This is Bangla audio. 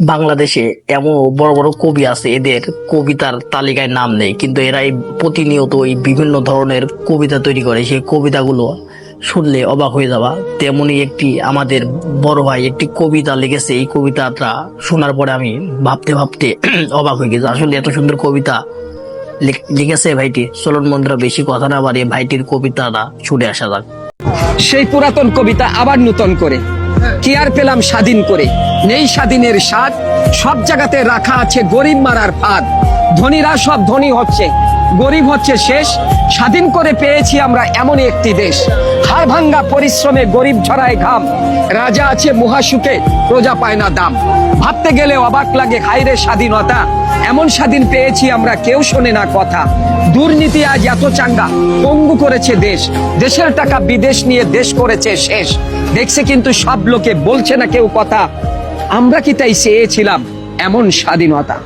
বাংলাদেশে এমন বড় বড় কবি আছে, এদের কবিতার তালিকায় নাম নেই, কিন্তু এরাই প্রতিনিয়ত এই বিভিন্ন ধরনের কবিতা তৈরি করে। সেই কবিতাগুলো শুনলে অবাক হয়ে যাওয়া তেমনি একটি আমাদের বড় ভাই একটি কবিতা লিখেছে, এই কবিতাটা শোনার পরে আমি ভাবতে ভাবতে অবাক হয়ে গেছি। আসলে এত সুন্দর কবিতা লিখ- লিখেছে ভাইটি। চলন মন্দিরা বেশি কথা না বাড়িয়ে ভাইটির কবিতাটা ছুটে আসা যাক। সেই পুরাতন কবিতা আবার নূতন করে। কি আর পেলাম স্বাধীন করে? নেই স্বাধীনের স্বাদ, সব জায়গাতে রাখা আছে গরিব মারার ফাঁদ। ধনীরা সব ধনী হচ্ছে, গরিব হচ্ছে শেষ। স্বাধীন করে পেয়েছি আমরা এমন একটি দেশ। হাড় ভাঙ্গা পরিশ্রমে গরিব ঝরায় ঘাম। রাজা আছে মহাসুখে, প্রজা পায় না দাম। ভাবতে গেলে অবাক লাগে হাইরে স্বাধীনতা। এমন স্বাধীন পেয়েছি আমরা, কেউ শোনে না কথা। দুর্নীতি আজ এত চাঙ্গা, পঙ্গু করেছে দেশ। দেশের টাকা বিদেশ নিয়ে দেশ করেছে শেষ। দেখছে কিন্তু সব লোকে বলছে না কেউ কথা। আমরা কি তাই চেয়েছিলাম? এমন স্বাধীনতা।